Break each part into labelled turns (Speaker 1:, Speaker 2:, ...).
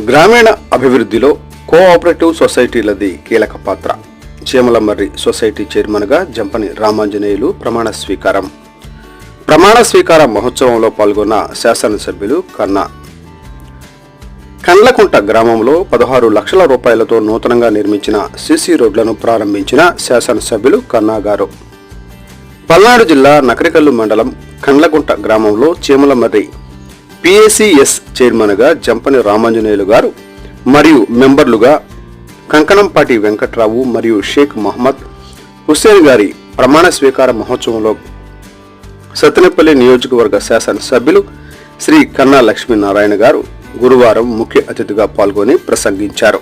Speaker 1: గ్రామీణ అభివృద్ధిలో కోఆపరేటివ్ సొసైటీలది కీలక పాత్ర. చీమలమర్రి సొసైటీ చైర్మన్గా జంపని రామాంజనేయులు ప్రమాణ స్వీకారం. ప్రమాణ స్వీకార మహోత్సవంలో పాల్గొన్న శాసనసభ్యులు కన్నా. కండ్లకుంట గ్రామంలో పదహారు లక్షల రూపాయలతో నూతనంగా నిర్మించిన సీసీ రోడ్లను ప్రారంభించిన శాసనసభ్యులు కన్నా గారు. పల్నాడు జిల్లా నకరికల్లు మండలం కండ్లకుంట గ్రామంలో చీమలమర్రి పిఏసిఎస్ చైర్మన్గా జంపని రామాంజనేయులు గారు మరియు మెంబర్లుగా కంకణంపాటి వెంకట్రావు మరియు షేక్ మహమ్మద్ హుస్సేన్ గారి ప్రమాణ స్వీకార మహోత్సవంలో సత్తెనపల్లి నియోజకవర్గ శాసనసభ్యులు శ్రీ కన్నా లక్ష్మీనారాయణ గారు గురువారం ముఖ్య అతిథిగా పాల్గొని ప్రసంగించారు.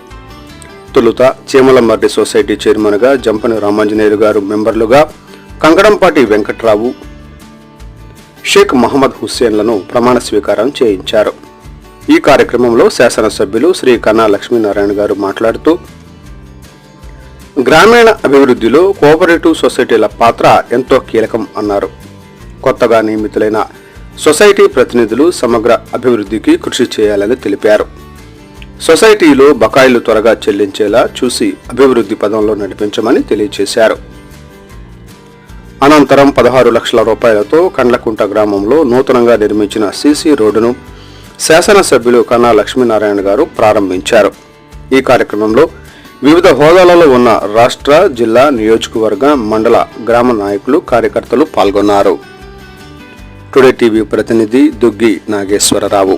Speaker 1: తొలుత చీమలమర్రి సొసైటీ చైర్మన్గా జంపని రామాంజనేయులు గారు మెంబర్లుగా కంకణంపాటి వెంకట్రావు షేక్ మహమ్మద్ హుస్సేన్లను ప్రమాణ స్వీకారం చేయించారు. ఈ కార్యక్రమంలో శాసనసభ్యులు శ్రీ కన్నా లక్ష్మీనారాయణ గారు మాట్లాడుతూ గ్రామీణ అభివృద్ధిలో కోఆపరేటివ్ సొసైటీల పాత్ర ఎంతో కీలకం అన్నారు. కొత్తగా నియమితులైన సొసైటీ ప్రతినిధులు సమగ్ర అభివృద్ధికి కృషి చేయాలని తెలిపారు. సొసైటీలో బకాయిలు త్వరగా చెల్లించేలా చూసి అభివృద్ధి పదంలో నడిపించమని తెలియజేశారు. అనంతరం పదహారు లక్షల రూపాయలతో కండ్లకుంట గ్రామంలో నూతనంగా నిర్మించిన సీసీ రోడ్డును శాసనసభ్యులు కన్నా లక్ష్మీనారాయణ గారు ప్రారంభించారు. ఈ కార్యక్రమంలో వివిధ హోదాలలో ఉన్న రాష్ట్ర జిల్లా నియోజకవర్గ మండల గ్రామ నాయకులు కార్యకర్తలు పాల్గొన్నారు. టుడే టీవీ ప్రతినిధి దుగ్గి నాగేశ్వరరావు.